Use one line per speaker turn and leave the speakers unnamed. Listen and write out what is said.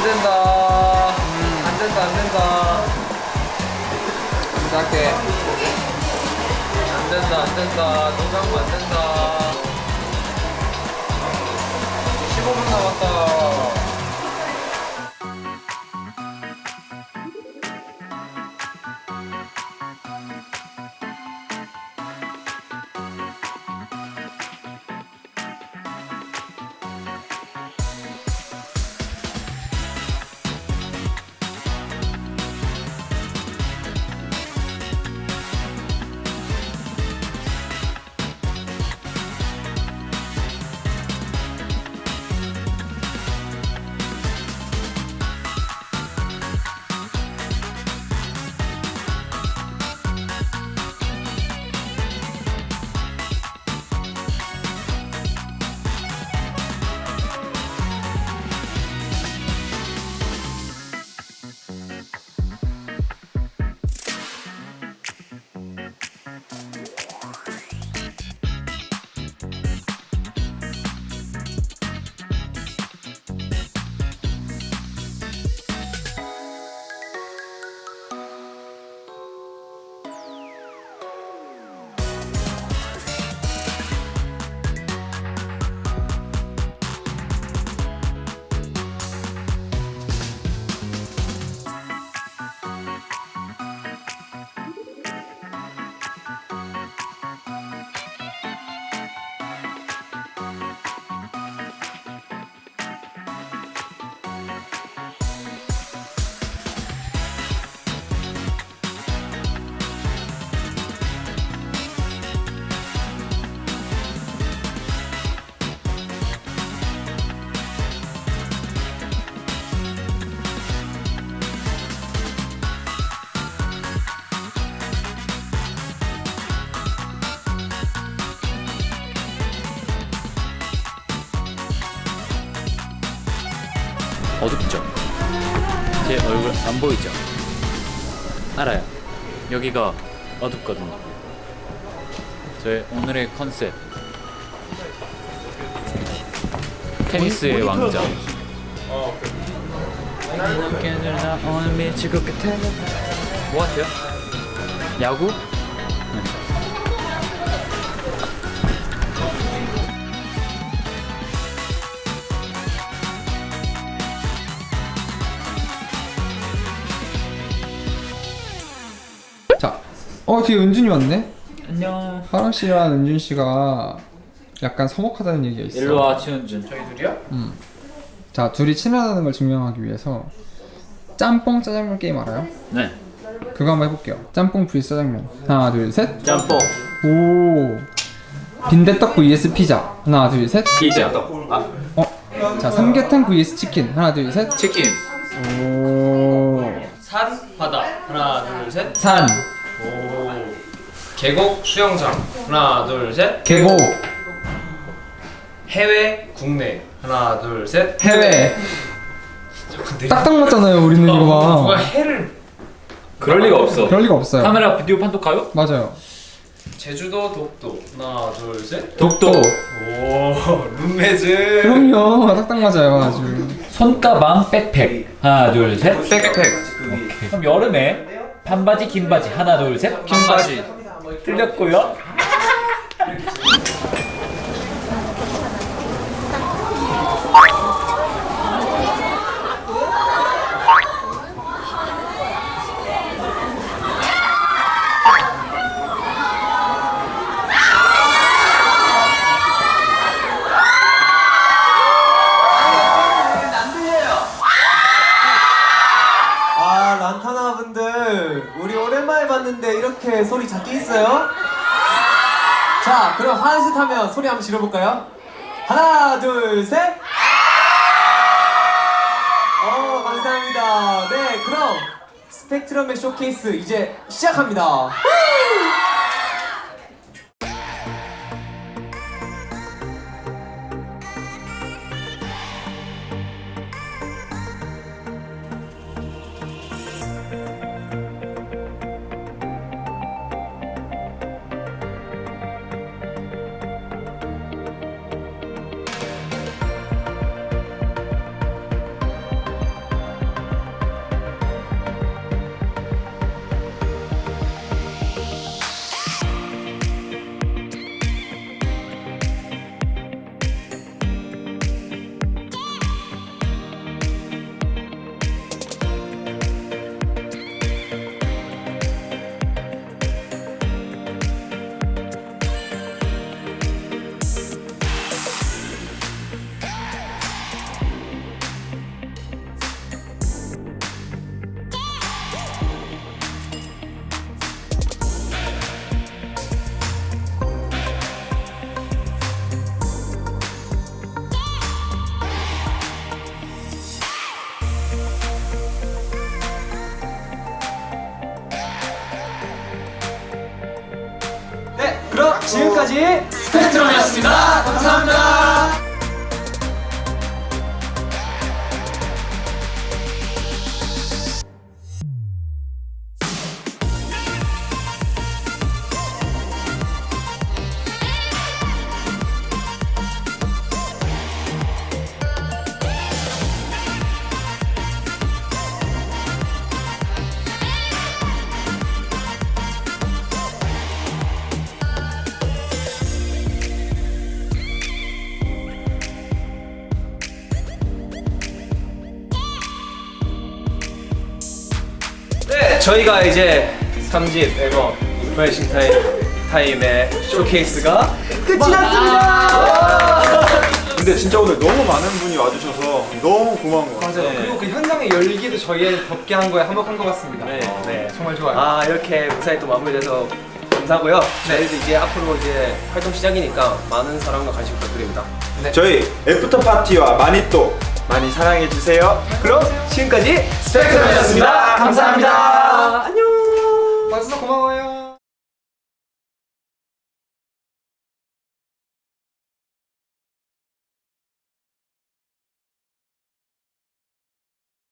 안 된다. 안 된다, 안 된다. 짧게. 안 된다, 안 된다. 눈 감으면 안 된다. 15분 남았다.
어둡죠? 제 얼굴 안 보이죠? 알아요. 여기가 어둡거든요. 저의 오늘의 컨셉. 테니스의 왕자. 오늘 미칠 것 같아. 뭐 하세요? 야구?
어 뒤에 은준이 왔네.
안녕.
하랑 씨랑 은준 씨가 약간 서먹하다는 얘기가 있어.
일로 와, 치은준.
자, 둘이 친하다는 걸 증명하기 위해서 짬뽕 짜장면 게임 알아요?
네.
그거 한번 해볼게요. 짬뽕 vs 짜장면. 하나, 둘, 셋.
짬뽕.
오. 빈대떡 vs 피자. 하나, 둘, 셋.
피자.
어. 자, 삼계탕 vs 치킨. 하나, 둘, 셋.
치킨.
오.
산, 바다. 하나, 둘, 셋.
산.
오. 계곡, 수영장. 하나, 둘, 셋.
계곡.
해외, 국내. 하나, 둘, 셋.
해외. 딱딱 맞잖아요, 우리는 이거
누가
봐.
해를
그럴 리가 없어.
그럴 리가 없어요.
카메라 비디오 판독하요?
맞아요.
제주도, 독도. 하나, 둘, 셋.
독도.
오, 룸메즈.
그럼요. 딱딱 맞아요, 아주.
손가방 백팩. 하나, 둘, 셋.
백팩.
그럼 여름에 반바지, 긴 바지. 하나, 둘, 셋.
긴 바지.
틀렸고요.
아 란타나 분들 우리 오랜만에 봤는데 이렇게 소리 작게 있어요? 자 그럼 하나씩 하면 소리 한번 질러볼까요? 하나 둘 셋 어 감사합니다 네 그럼 스펙트럼의 쇼케이스 이제 시작합니다 지금까지 스펙트럼이었습니다. 감사합니다.
저희가 이제 3집 앨범 인프레싱 타임, 타임의 쇼케이스가 끝이 났습니다!
근데 진짜 오늘 너무 많은 분이 와주셔서 너무 고마운 것 같아요.
맞아요. 그리고 그 현장의 열기도 저희를 덥게 한 거에 한몫한 것 같습니다.
네, 네.
정말 좋아요.
아, 이렇게 무사히 또 마무리돼서 감사하고요. 저희도 이제 앞으로 이제 활동 시작이니까 많은 사랑과 관심 부탁드립니다.
저희 애프터 파티와 많이 또 많이 사랑해 주세요.
그럼 지금까지 스펙트럼이었습니다. 감사합니다.